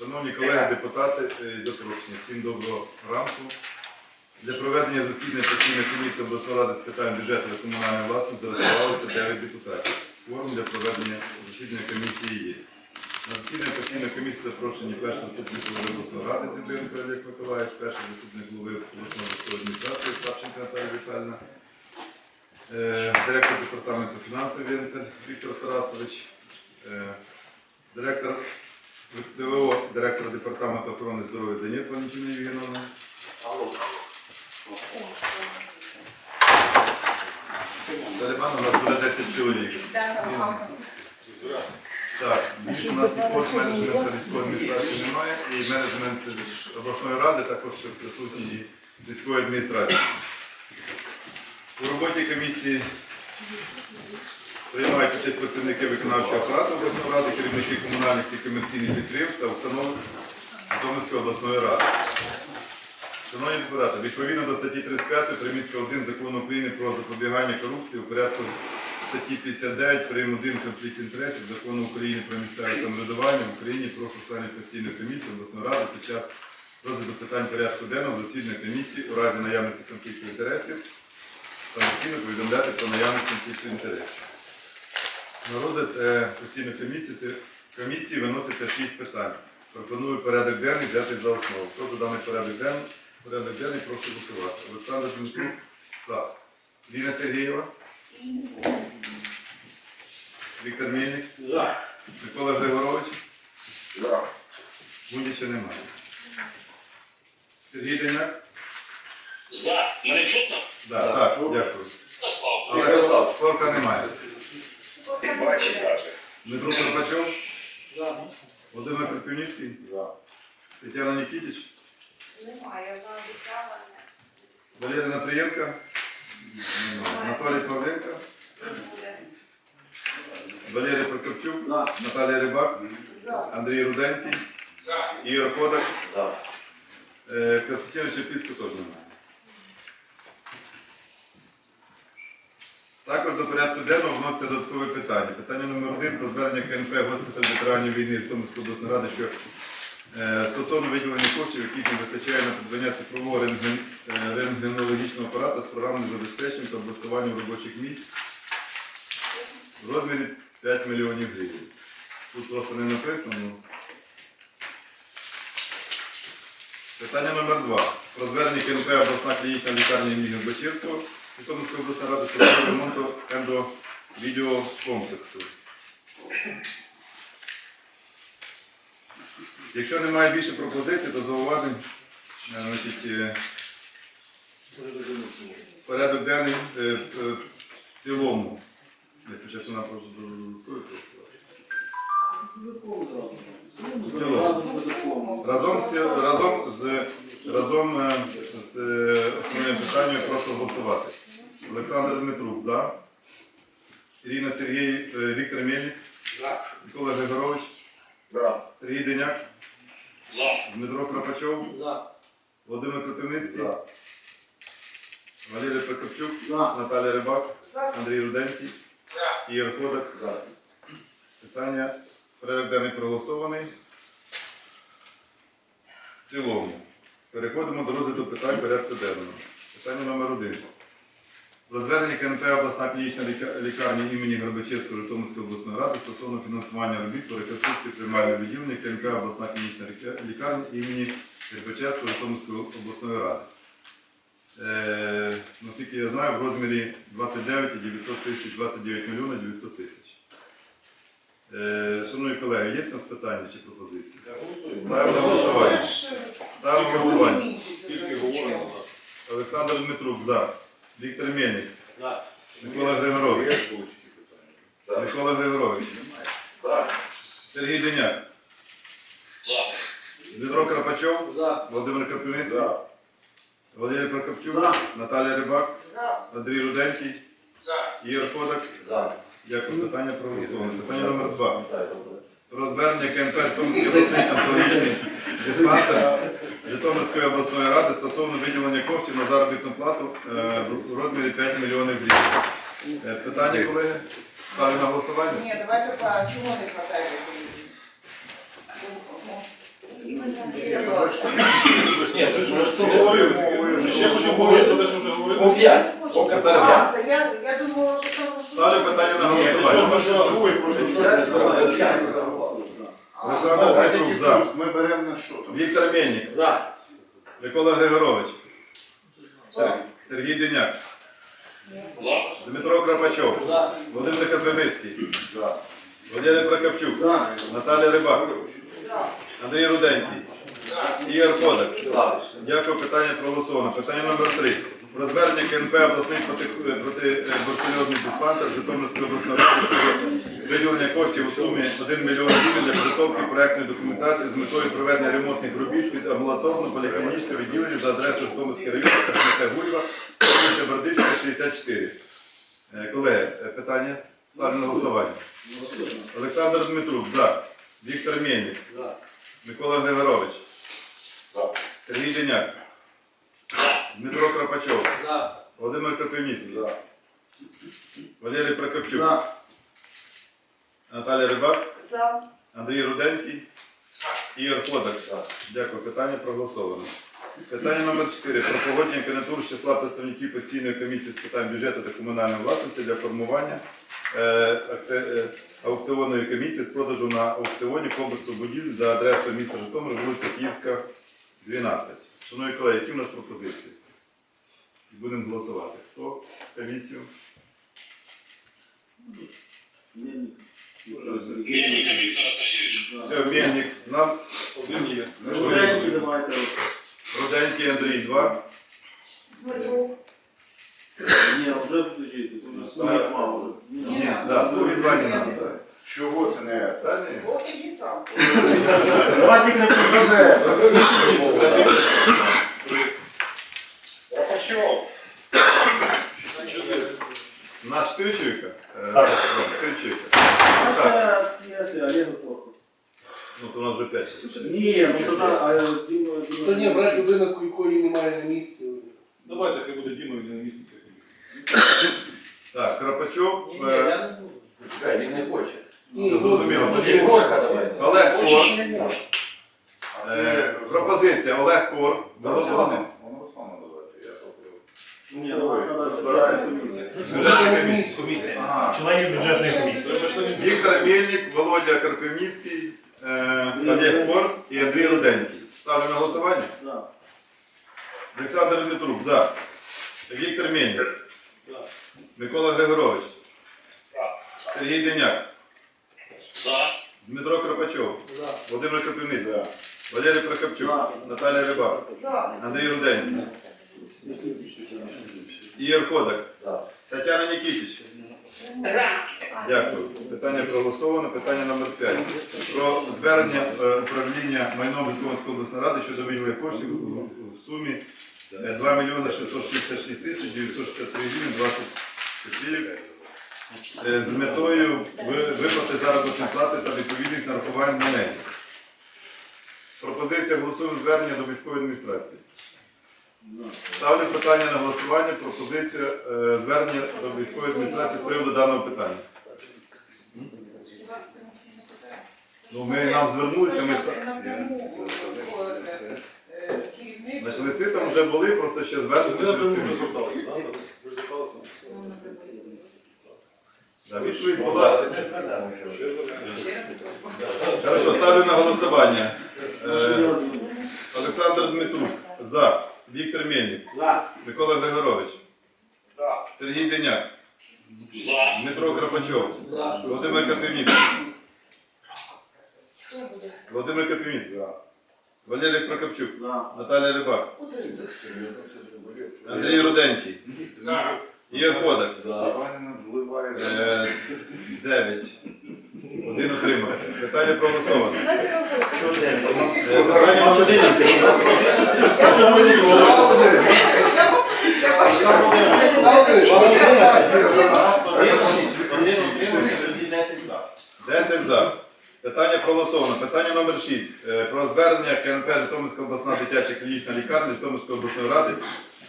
Шановні колеги, депутати і запрошені, всім доброго ранку. Для проведення засідання постійної комісії обласної ради з питань бюджету та комунальної власності зареєструвалося 9 депутатів. Форум для проведення засідання комісії є. На засідання постійної комісії запрошені перший заступник голови обласної ради Дубинко Олег Миколаївич, перший заступник голови обласної військової адміністрації Савченко Наталія Віталіївна, е, директор департаменту фінансів Вінцель Віктор Тарасович, е, директор ТВО, директор департаменту охорони здоров'я Денис Валентина Євгеновна. Талібан у нас буде 10 чоловік. Так, більше у нас з менеджменту військової адміністрації немає, і менеджмент обласної ради також присутній з військової адміністрації. У роботі комісії приймають участь працівники виконавчого апарату обласної ради, керівники комунальних і комерційних підприємств та установ Житомирської обласної ради. Шановні депутати, відповідно до статті 35 примітка 1 закону України про запобігання корупції у порядку статті 59 прим. 1 конфлікт інтересів закону України про місцеве самоврядування в Україні прошу членів постійної комісії обласної ради під час розгляду питань порядку денного засідання комісії у разі наявності конфлікту інтересів самостійно повідомляти про наявність конфлікту інтересів. На розгляд е, постійної комісії, комісії виноситься 6 питань. Пропоную порядок денний взяти за основу. Хто за даний порядок денний? Порядок денний прошу голосувати. Олександр Дмитрук, за. Ліна Сергієва, Віктор Мельник, За. Микола Григорович. Гудіча немає. Сергій Деняк? За. Мене чутно? Да, так, дякую. Але Форка немає. Бачиш, каже. Дмитро Карпачов, За. Володимир Крапівницький, Тетяна Нікітіч, Немає, заобіцяла, Валерій Натрієнка, немає. Анатолій Павленко, не буде. Валерій Прокопчук, За. Наталія Рибак, За. Андрій Руденький, За. Ігор Кодак, За. е, Константин Чепіцько теж немає. Також до порядку денного вноситься додаткове питання. Питання номер один про звернення КНП госпіталь ветеранів війни з Томської обласної ради, що е, стосовно виділення коштів, яких не вистачає на придбання цифрового рентген- е, рентгенологічного апарата з програмним забезпеченням та облаштуванням робочих місць в розмірі 5 мільйонів гривень. Тут просто не написано. Питання номер два. Про звернення КНП обласна клінічна лікарня імені Горбачевського Житомирської обласної ради стосовно ремонту ендовідеокомплексу. Якщо немає більше пропозицій, то зауважень, е, значить, е, порядок денний е, в цілому. Я спочатку на просто. Разом з разом з разом з основним питанням прошу голосувати. Олександр Дмитрук за. Ірина Сергій, е, Віктор Мельник, За. Микола Григорович, За. Сергій Деняк, За. Дмитро Кропачов, За. Володимир Кропивницький, Валерій Прокопчук, За. Наталія Рибак, За. Андрій Руденський, За. Ігор Кодак. За. Питання порядок денний проголосований. В цілому. Переходимо до розгляду питань порядку денного. Питання номер один. Про звернення КНП обласна клінічна лікарня імені Горбачевської Житомирської обласної ради стосовно фінансування робіт по реконструкції приймального відділення КНП обласна клінічна лікарня імені Горбачевської Житомирської обласної ради. Е, наскільки я знаю, в розмірі 29 і 900 тисяч, 29 мільйонів 900 тисяч. Е, Шановні колеги, є у нас питання чи пропозиції? Ставимо на голосування. Ставимо на голосування. Тільки говоримо. Олександр Дмитрук за. Віктор Мельник. За. Микола Григорович. Микола Григорович. Сергій Деняк. За. Дмитро Карпачов. За. Володимир Карпівницький. Валерій Прокопчук. За. Наталія Рибак. За. Андрій Руденький. За. Ігор Кодак. За. Дякую. Питання проголосоване. Питання номер два. Про звернення КНП Томський обласний онкологічний диспансер Житомирської обласної ради стосовно виділення коштів на заробітну плату е, в розмірі 5 мільйонів гривень. Е, Питання, колеги? Ставлю на голосування. Ні, давайте по чому не хватає? Питання. Я, я думала, що там. Ставлю питання на голосування. Олександр Петрук за. Ми беремо на що там? Віктор Мельник. За. Микола Григорович. Сергій Деняк. За. Дмитро Крапачов. За. Володимир Капривницький. За. Валерій Прокопчук. Наталія Рибак. Андрій Руденький. Ігор Кодак. Дякую, питання проголосовано. Питання номер три. Про звернення КНП обласний проти- протибурсельозний диспансер Житомирської обласної ради виділення коштів у сумі 1 мільйон гривень для підготовки проектної документації з метою проведення ремонтних робіт під амбулаторно поліклінічне відділення за адресою Житомирський район, СМТ Гуйва, вулиця Бердичка, 64. Е, Колеги, е, питання ставлю на голосування. Олександр Дмитрук, за. Віктор. За. Микола Григорович. За. Сергій Деняк. Дмитро Крапачов. За. Володимир Крапивницький. За. Валерій Прокопчук. За. Наталія Рибак. За. Андрій Руденький. Ігор Кодак. Дякую. Питання проголосовано. Питання номер 4. Про погодження кандидатур з числа представників постійної комісії з питань бюджету та комунальної власності для формування е, акце- е, аукціонної комісії з продажу на аукціоні комплексу будівель за адресою міста Житомир, вулиця Київська, 12. Шановні колеги, які в нас пропозиції? Будемо голосувати. Хто комісію? Мельников Виктор Васильевич. Все, Мельник. Нам Один є. Швиденькі давайте. Руденький Андрій 2. Дмитрук. Ні, вже включити. Вже стоїть мало. Ні, да, 102 не надо. да. Чого це не? Та ні. От і сам. Давайте не покаже. У нас 4 чоловіка? Да, 4 чоловіка. Олегу плохо. ну то у нас вже 5. Ні, ну тоді, а Діма, Та ні, брати людину, якої немає на місці. Давайте, хай буде Діма, він на місці. Так, Крапачов, Ні, е, я не буду. Чекай, він не хоче. Ну, зрозуміло. Тоді Горка давай. Олег Кор. Е, пропозиція Олег Кор. Голосований. Ні, давай, збираємо. Бюджетна комісія. Членів бюджетної комісії. Віктор Мельник, Володя Карпивницький, е, Олег Кор і Андрій Руденький. Ставлю на голосування. Да. Олександр Дмитрук, за. Віктор Мельник. Микола Григорович. Сергій Деняк. За. Дмитро Кропачов. Володимир Кропивницький. Валерій Прокопчук. Наталія Рибак. Андрій Руденький. Ігор Кодак. Тетяна Нікітіч. Дякую. Питання проголосовано. Питання номер 5. Про звернення е, управління майном Житомирської обласної ради щодо виділення коштів у- в сумі е, 2 мільйони 666 тисяч 963 гривень 20 копійок е, з метою виплати заробітної плати та відповідних нарахувань на неї. Пропозиція голосуємо звернення до військової адміністрації. Ставлю питання на голосування. Пропозиція е, звернення до військової адміністрації з приводу даного питання. Ну, ми нам звернулися, ми ста- Значить, листи там вже були, просто ще звернення через комісію. зверталися? Да, Відповідь була. Хорошо, ставлю на голосування. Е, Олександр Дмитрук. За. Віктор Мельник. За. Микола Григорович. За. Сергій Деняк. За. Дмитро Крапачов. За. Володимир Капівніцький. Володимир Капівніцький. Валерій Прокопчук. Да. Наталія Рибак. Андрій Руденький. За. Вливає. Е, Дев'ять. Один утримався. Питання проголосовано. Е, Питання номер 11. Десять за. Питання проголосовано. Питання номер 6. Про звернення КНП Житомирська обласна дитяча клінічна лікарня Житомирської обласної ради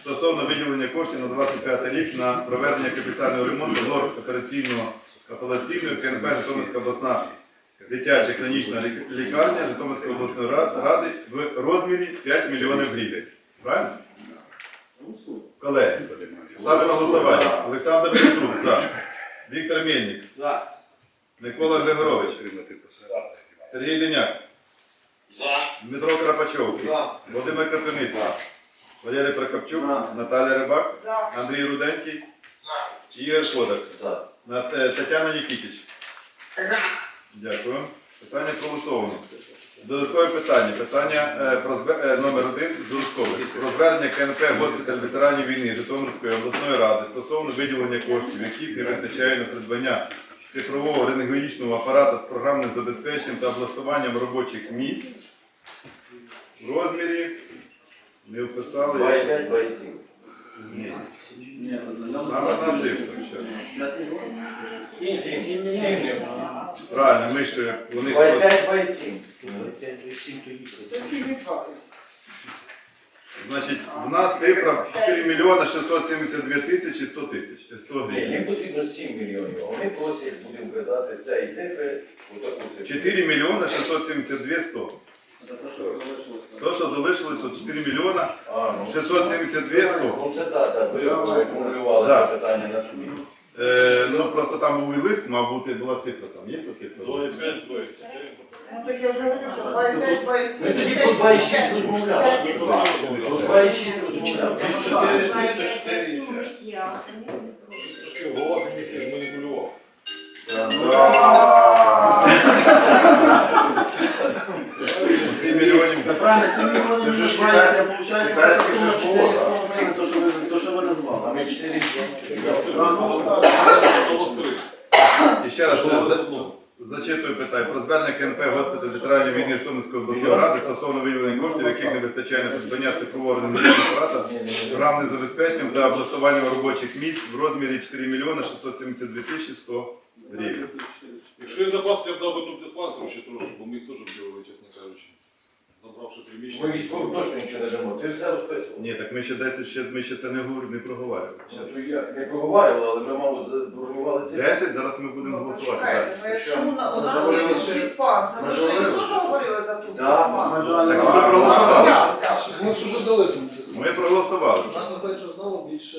стосовно виділення коштів на 25 рік на проведення капітального ремонту лор операційного апеляційної КНП Житомирська обласна дитяча клінічна лікарня Житомирської обласної ради в розмірі 5 мільйонів гривень. Правильно? Колеги, ставлю на голосування. Олександр Петрук, за. Віктор Мельник, За. Микола Григорович, Сергій Деняк, За. Дмитро Крапачов, За. Володимир Крапивницький, Валерій Прокопчук, За. Наталя Рибак, За. Андрій Руденький, Ігор Кодак, За. На- е, Тетяна Нікітіч. Дякую. Питання проголосовано. Додаткове питання. Питання е, е, номер один з додаткових. Про звернення КНП госпіталь ветеранів війни Житомирської обласної ради стосовно виділення коштів, яких не вистачає на придбання цифрового рентгенологічного апарата з програмним забезпеченням та облаштуванням робочих місць в розмірі. Не вписали. я щас- 2,5, 2,7. Ні. Ні, Саме на ще. Сім мільйонів. Правильно, ми ж вони 2,5, 2,7. Це 7,2. Значить, в нас цифра 4 мільйона 672 тисячі 100 тисяч. 100 Ні, гривень. їм потрібно 7 мільйонів, а вони просять, будемо казати, з цієї цифри, отаку цифру. 4 мільйона 672 100. Це те, що. То, що залишилось, от 4 мільйона А, ну. 672 100. Ну це так, так, ви формулювали Да. це питання на суді. Е, ну, просто там був і лист, мав бути, була цифра там. Є та цифра? 2,5, 2,4. Ну, так я вже говорю, що 2,5, 2,7. Ми тоді по 2,6 розмовляли. По 2,6 розмовляли. Трошки голова комісії зманіпулював. 7 мільйонів. Та правильно, 7 мільйонів вже китайський- виходить, ж було, то, що ви- то, що ви А назвали. ми 4 І ще раз е, за- зачитую питання. Про звернення КНП госпіталь ветеранів війни Житомирської обласної ради стосовно виділення коштів, яких не вистачає на придбання цифрового рентгенологічного апарата програмним забезпеченням та облаштуванням робочих місць в розмірі 4 мільйона 672 тисячі 100 гривень. Якщо є запас, я б дав би тут диспансеру ще трошки, бо ми їх теж чесно кажучи. Забравши приміщення. Ми військовим точно нічого не дамо. Ти все розписував. Ні, так ми ще 10, ще, ми ще це не говорили, не проговорювали. Щас я не проговорювали, але ми, мало заформували цифру. 10, зараз ми будемо голосувати. Почекайте, ну якщо у на- у нас є тут диспансер, ми ж теж говорили за тут диспансер. Так ми проголосували. Так, так. Ну що ж дали там? Ми проголосували. У нас виходить, що знову більше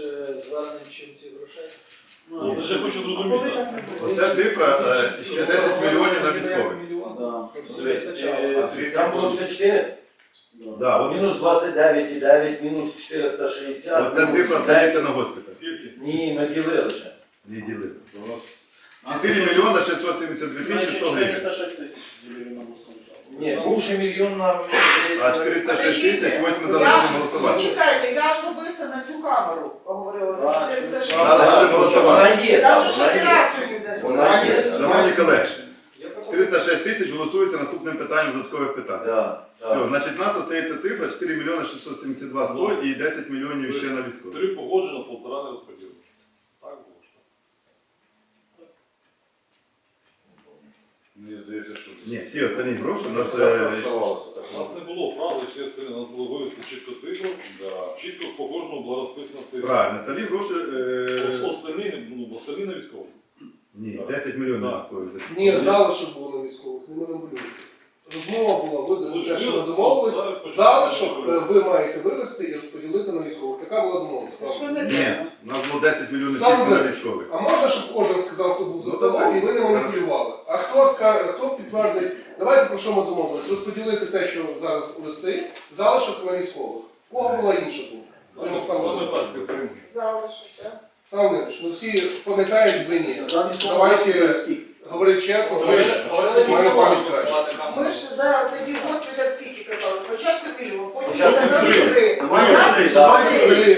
звернень, чим ці грошей. Ну, це хочу зрозуміти. Оця цифра е, ще 10 мільйонів на військових. Да. Е, Там було 54, Да, от, мінус 29,9, мінус 460. оця мінус цифра 10. стається на госпіталь. Скільки? Ні, ми ділили ще. Не ділили. 4 мільйона 672 тисячі 100 гривень. 406 тисяч ділили на обласному жалобі. Ні, бувши мільйон нам... А 406 тисяч, ось ми зараз будемо голосувати. Чекайте, я особисто на цю камеру говорила за 406. Зараз будемо голосувати. Вона є, Я там, вже вона є. операцію не Вона є. Шановні колеги, 406 тисяч голосується наступним питанням додаткових питань. Да, Все, да. значить, у нас остається цифра 4 мільйони 672 100 і 10 мільйонів ще на військових. Три погоджено, полтора не розподілено. Так було ж. Мені здається, що Ні, всі останні гроші у нас е, У нас не було фрази, всі остальні, у нас було вивести чітко цифру. Чітко по кожному була розписана цифра. правильно, сталі гроші. Просто Е, остальні, ну, остальні на військових. ні, 10 мільйонів Так. військових. Ні, залишок було на військових, не маніпулюйте. Розмова була, ви вже що ми домовились. Залишок е, ви маєте вивести і розподілити на військових. Така була домовленість. Що не Ні, у нас було 10 мільйонів тільки на ви. військових. А можна, щоб кожен сказав, хто був за Ну, столом, давай. і ви не маніпулювали? А хто скаже, хто підтвердить, давайте про що ми домовились? Розподілити те, що зараз листи, залишок на військових. У Кого була інша думка? Саме саме так підтримую. залишок, так? Саме Леонідович, ну всі пам'ятають ви ні. Давайте говорити чесно, в мене пам'ять краще. Ми ж за тоді госпіталь скільки казали? Спочатку мільйон, потім Спочатку три. три.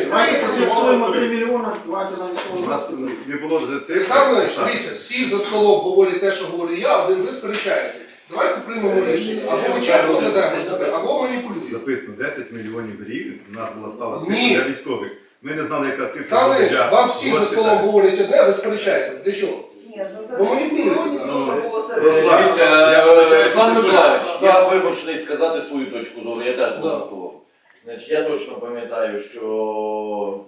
Давайте, профіксуємо 3 мільйони, давайте на У нас не було вже. Олександр дивіться, всі за столом говорять те, що говорю я, один ви сперечаєтесь. Давайте приймемо рішення. Або ми чесно ведемо себе, або маніпулюємо. Записано 10 мільйонів гривень. У нас була стала цифра Ні. для військових. Ми не знали, яка цифра буде для вам всі за столом говорять одне, ви сперечаєтесь. Для чого? Ні, ну за Ну, 10 мільйонів Ну, дуже було це. Руслан, Дивіться, я вибачаюся, Руслан це Миколаївич, точно. я вимушений сказати свою точку зору, я теж був Да. за столом. Значить, я точно пам'ятаю, що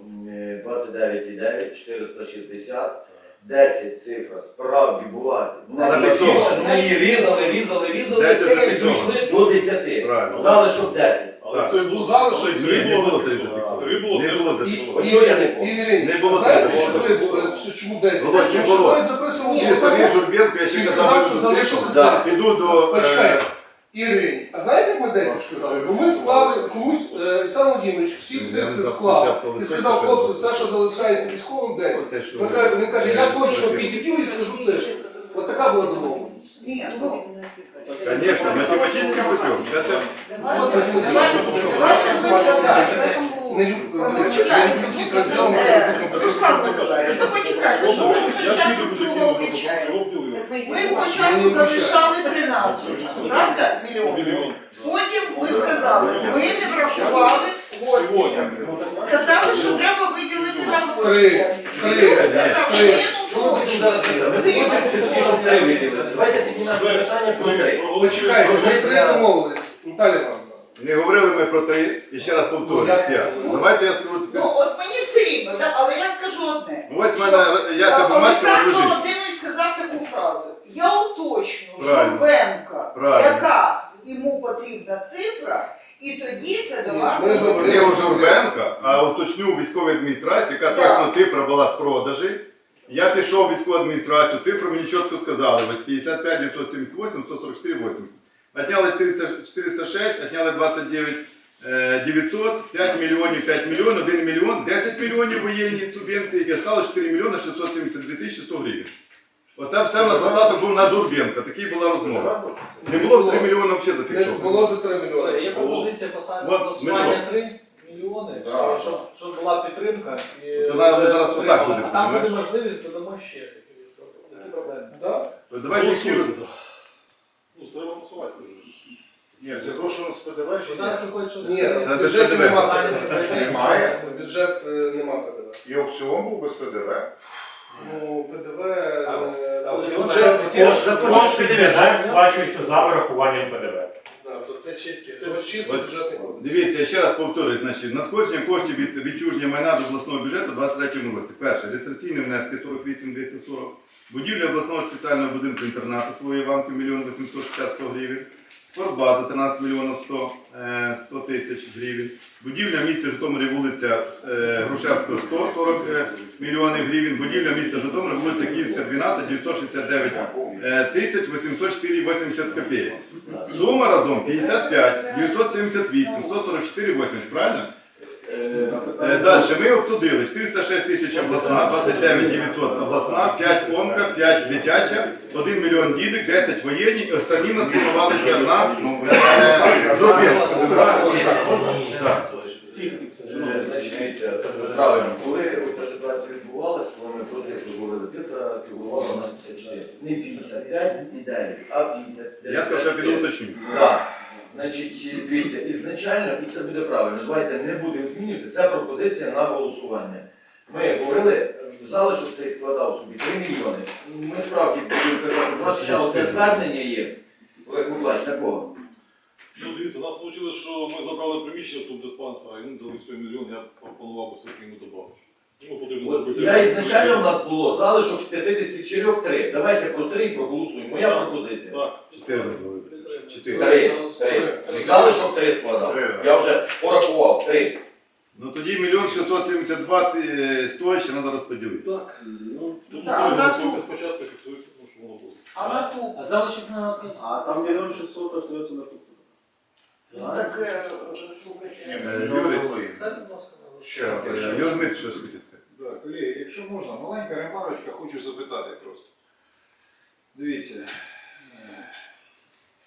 м, 29,9, 460, 10 цифра справді була. Вона Ми її різали, різали, різали, 10 і зафіксовано. дійшли до 10. Правильно. Залишок 10. Але Так. це було залишок Ні, не було три зафіксовано. Три було Не було І, зафіксовано. Оцього я не помню. Не було знаєте, десять. що три було? Це чому 10? Володь, не Тому що було. ми записували протокол Журбенко, я ще і казав, сказав, що що залишилось Да. 10. піду до... Почекай. е, Ірині, а знаєте, як ми 10 сказали? Бо ми склали комусь, е, Олександр Володимирович всі Я не цифри знав, склав. І сказав, хлопці, це все, що залишається військовим, 10. Оце що? Він каже, я Е, точно підійду і скажу цифру. От така була домовленість. Ні, ну, Конечно, математическим путем. Сейчас я... давайте. Не люблю, е, Руслан Миколаївич, ну почекайте, що ви Я спочатку піду другого. Ми спочатку залишали 13, правда? Мільйон. Потім ми сказали, ви не врахували. Сьогодні. Сказали, що треба виділити на Три, три, сказав, що три. є. Давайте піднімемо питання про три. Почекайте, ми три домовились. Наталя Івановна. Не говорили ми про три, і ще раз повторюсь. Я. Давайте я скажу Ну от мені все рівно, да, але я скажу одне. Ось в мене, я ця бумажка Олександр лежить. Володимирович сказав таку фразу. Я уточню Правильно. Журбенка, Правильно. яка йому потрібна цифра, і тоді це до Ні, вас. ми говорили. Не у Журбенка, а уточню у військовій адміністрації, яка точно цифра була з продажі. Я пішов в військову адміністрацію, цифру мені чітко сказали, ось 55 978, 144 80. Отняли 400 406, отняли 29 е, 900, 5 мільйонів, 5 мільйонів, 1 мільйон, 10 мільйонів воєнні субвенції і осталось 4 мільйони 672 тисячі 100 гривень. Оце все в нас був на Журбенка, такий була розмова. Не було 3 мільйони взагалі Не зафіксовано. було за 3 мільйони. Є пропозиція поставити От, голосування Дмитро. 3 мільйони, Да. щоб, щоб була підтримка. І нам зараз отак буде, А там буде понімаєш? можливість, додамо ще. Які проблеми? Да? Ось давайте всі роз- Ну, треба голосувати. Ні, це гроші з ПДВ чи Зараз виходить, що Ні, Це в бюджеті немає. Немає? Бюджет е, нема ПДВ. І аукціон був без ПДВ. Ну, ПДВ... Е, бюджет... Кошт ПДВ так, сплачується за вирахуванням ПДВ. Да, то Це чисті, це ось чисто Ось. бюджетний. Дивіться, я ще раз повторюю, значить, надходження коштів від відчуження майна до обласного бюджету у 2023 році. Перше, реєстраційні внески 48 240, будівля обласного спеціального будинку інтернату село Іванки 1 860 100 гривень, спортбаза 13 мільйонів 100, е, 100 тисяч гривень, будівля міста Житомирі вулиця е, Грушевського 100, 40 е, мільйонів гривень, будівля міста Житомирі вулиця Київська 12, 969 е, тисяч 804,80 копійок. Сума разом 55, 978, 144, 80, правильно? Е, Далі ми обсудили 406 тисяч обласна, 29 900 обласна, 5 омка, 5 дитяча, 1 мільйон дідик, 10 воєнні, і останні нас спрямувалися на е, Журбінську. Е, правильно, коли ситуація відбувалася, коли ми просто як говорили, цифра фігурувала на 54. Не 55 і далі, а 50. Я сказав, що піду уточню. Так. Значить, дивіться, ізначально, і це буде правильно, давайте не будемо змінювати, це пропозиція на голосування. Ми говорили, залишок цей складав собі 3 мільйони. Ми справді будемо казати, у нас ще одне звернення є. Олег Миколаївич, на кого? Ну, дивіться, у нас вийшло, що ми забрали приміщення тут диспансера, і ну, дали 100 мільйон, я пропонував ось йому додати. Йому потрібно От зробити. Я ізначально у нас було залишок з 54 3. Давайте про 3 проголосуємо. Моя пропозиція. Так. 4 розвалилися. 4. 3. 3. Залишок 3 складав. Я вже порахував 3. Ну тоді мільйон 672 ти- 100 ще треба розподілити. Так. Ну, Так, а голосуйте тут? спочатку, фіксуйте, тому що воно було. А на ту, А залишок на А там мільйон шістсот остається на тут. так е, слухайте. Е, Юрій. були. Дайте, будь ласка, Ще раз. Е, Дмитрович, що хотів сказати? Да, колеги, якщо можна, маленька ремарочка, хочу запитати просто. Дивіться, е,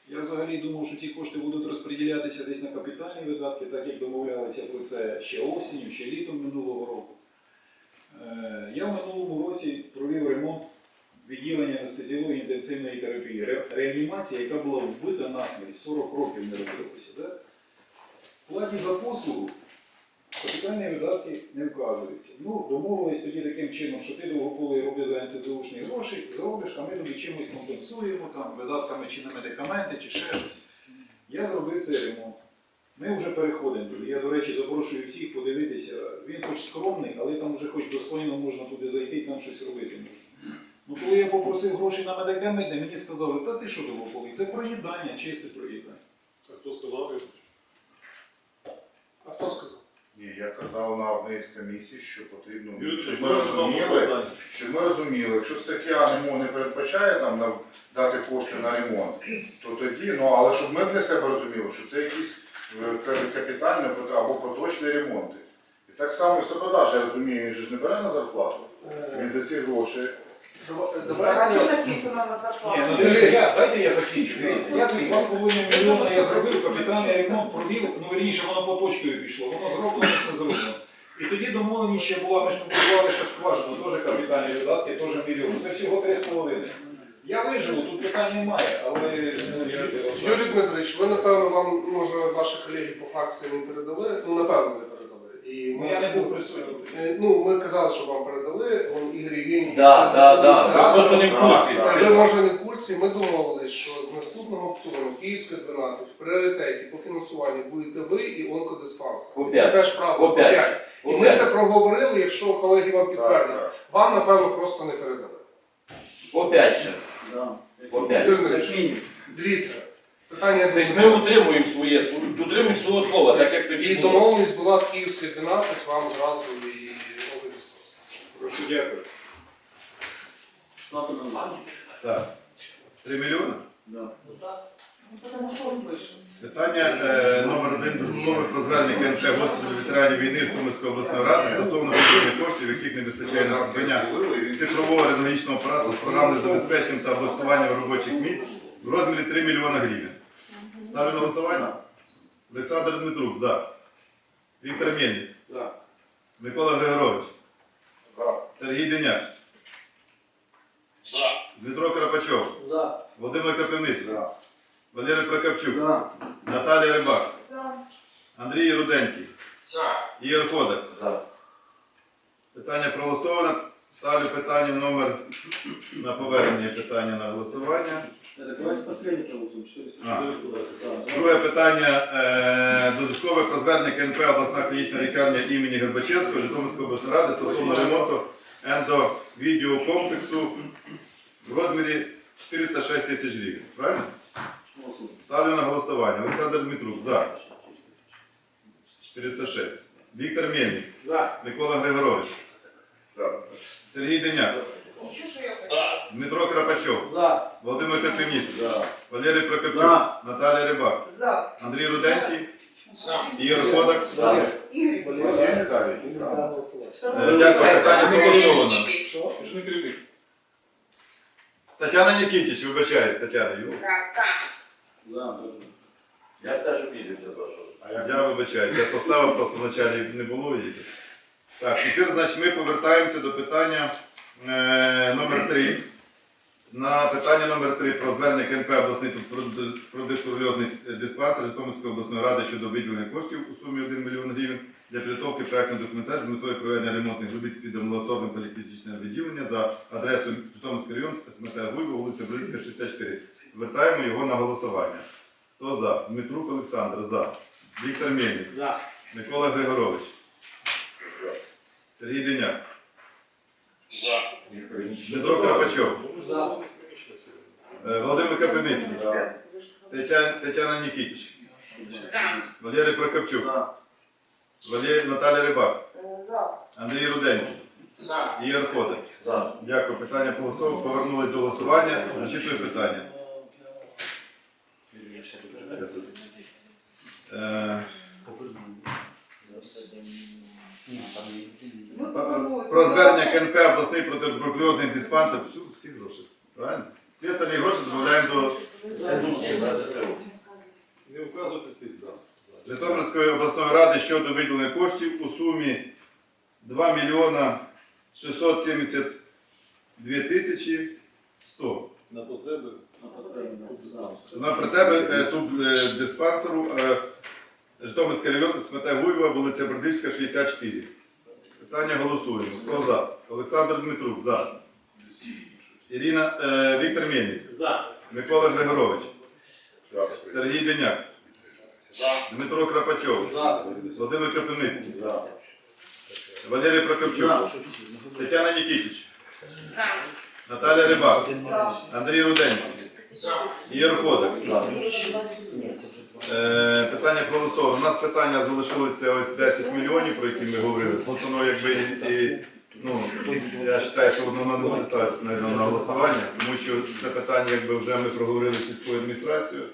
я взагалі думав, що ці кошти будуть розподілятися десь на капітальні видатки, так як домовлялися про це ще осінню, ще літом минулого року. Е, Я в минулому році провів ремонт відділення анестезіології інтенсивної терапії, ре- реанімація, яка була вбита насмерть, 40 років не робилося. Да? В платі за послугу Капітальні видатки не вказуються. Ну, домовились тоді таким чином, що ти довгополий роби за НСЗУшні гроші, зробиш, а ми тобі чимось компенсуємо, там, видатками чи на медикаменти, чи ще щось. Я зробив цей ремонт. Ми вже переходимо туди. Я, до речі, запрошую всіх подивитися. Він хоч скромний, але там вже хоч достойно можна туди зайти і там щось робити. Ну, коли я попросив гроші на медикаменти, мені сказали, та ти що довго Це проїдання, чисте проїдання. А хто сказав? А хто сказав? Ні, я казав на одній з комісій, що потрібно, щоб ми розуміли? щоб ми розуміли, якщо стаття ремонт не передбачає нам дати кошти на ремонт, то тоді, ну але щоб ми для себе розуміли, що це якісь е, капітальні або поточні ремонти. І так само і Сабадаш, я розумію, він же ж не бере на зарплату. Е, Він за ці гроші. Що написано на Ні, ну дивіться, я, дайте я закінчу. Дивіться, я ці 2,5 мільйона я зробив, капітальний ремонт провів, ну вірніше, воно по точкою пішло, воно зроблено, все зроблено. І тоді домовленість ще була, ми ж купували ще скважину, теж капітальні видатки, теж мільйон. Це всього 3,5. Я виживу, тут питань немає, але ну, я- Юрій Дмитрович, ви напевно вам може ваші колеги по фракції не передали. Ну напевно не. І Ну, я не був присутній. Е, Ну, ми казали, що вам передали, он Ігор Євгеній. Да, да, да. Ви просто не в курсі. Ви може не в курсі, ми домовились, що з наступного аукціону Київська 12 в пріоритеті по фінансуванню будете ви і онкодиспансер. По Це п'ять. теж правда. По п'ять. п'ять. І ми це проговорили, якщо колеги вам підтвердять. Так, Вам, напевно, просто не передали. По 5 ще. Да. По 5. Юрій Дмитрович, дивіться, питання Тобто ми утримуємо своє, утримуємо свого слова, так як І тоді було. домовленість була з Київської 12, вам зразу і онкодиспансер. Прошу, дякую. Ставте на голосування. Так. 3 мільйони? Ну, Тому що він вийшов. Питання е, номер один додаткове про звернення КНП госпіталю ветеранів війни Житомирської обласної ради стосовно виділення коштів, яких не вистачає на придбання цифрового рентгенологічного апарату з програмним забезпеченням та облаштуванням робочих місць в розмірі 3 мільйона гривень. Ставлю на голосування. Олександр Дмитрук за. Віктор Мельник. За. Микола Григорович. За. Сергій Деняк. Дмитро Крапачов. За. Володимир Кропивницький. За. Валерій Прокопчук. За. Наталія Рибак. За. Андрій Руденький. Ігор Ходак. За. Питання проголосовано. Ставлю питання номер на повернення питання на голосування. Давайте. А. Друге питання е, додаткове про звернення КНП обласна клінічна лікарня імені Горбачевського Житомирської обласної ради стосовно ремонту ендовідеокомплексу в розмірі 406 тисяч гривень. Правильно? Ставлю на голосування. Олександр Дмитрук за. 406. Віктор Мельник. За. Микола Григорович. Сергій Деняк. Дмитро Крапачов. За. Володимир Картинівський. Валерій Прокопчук. За. Наталія Рибак. За. Андрій Руденький. Ігор Ходак. За. Ігор. Є? Е, Дякую. Питання проголосовано. Що? Не. Тетяна Нікітіч, вибачаюсь, Тетяна. Ю. За. Я теж обідався за що. Я вибачаюсь, я поставив, просто вначалі не було її. Так, тепер, значить, ми повертаємося до питання номер 3. На питання номер 3 про звернення КНП обласний продуктурольозний диспансер Житомирської обласної ради щодо виділення коштів у сумі 1 мільйон гривень для підготовки проектної документації з метою проведення ремонтних робіт під амбулаторним поліклінічне відділення за адресою Житомирський район, СМТ Гуйва, вулиця Бринська, 64. Звертаємо його на голосування. Хто за? Дмитрук Олександр за. Віктор Мельник. За. Микола Григорович. Сергій Деняк. Дмитро Крапачов. За. Е, Володимир Капельницький. За. Тетяна, Тетяна Нікітіч. Валерій Прокопчук. За. Валерій Наталя Рибак. Е, За. Андрій Руденький. Ігор Ходик. За. Дякую. Питання голосовано. Повернулись до голосування. Зачитую питання. Е, Ми повернулися. Про звернення КНП обласний протитуберкульозний диспансер. Всю, всі гроші. Правильно? Всі остальні гроші додаємо до Не вказувати ці, так. Житомирської обласної ради щодо виділення коштів у сумі 2 мільйона 672 тисячі 100. На потреби. На тебе е, тут е, диспансеру Житомирський район, Смета Гуєва, вулиця Бердичка, 64. Питання голосуємо. Хто за? Олександр Дмитрук за. Ірина е, Віктор Мельник. За. Микола Григорович. Сергій Деняк. Дмитро Крапачов. За. Володимир Кропивницький. За. Валерій Прокопчук. За. Тетяна Нікітіч. Наталя Рибак, За. Андрій Руденко, Ігор Кодик. Е, питання проголосовано. У нас питання залишилося ось 10 мільйонів, про які ми говорили. Тут воно якби і, ну, я вважаю, що воно не буде ставитися на, на голосування, тому що це питання якби вже ми проговорили з сільською адміністрацією.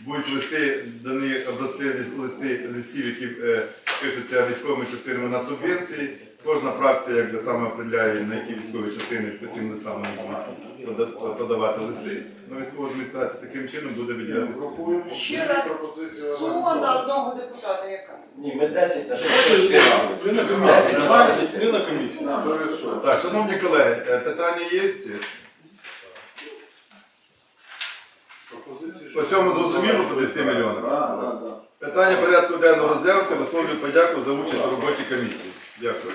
Будуть листи, дані образці листи листів, які е, пишуться військовими частинами на субвенції. Кожна фракція якби саме определяє, на які військові частини по цим листам подавати листи. На військову адміністрацію таким чином буде виділятися. Ще раз. Сума на одного депутата яка? Ні, ми 10 на 64 Не на комісії. Не на комісії. Так, шановні колеги, е, питання є. По цьому зрозуміло по 10 мільйонам. Так, так, так. Питання порядку денного розглянути, висловлюю подяку за участь у роботі комісії. Дякую.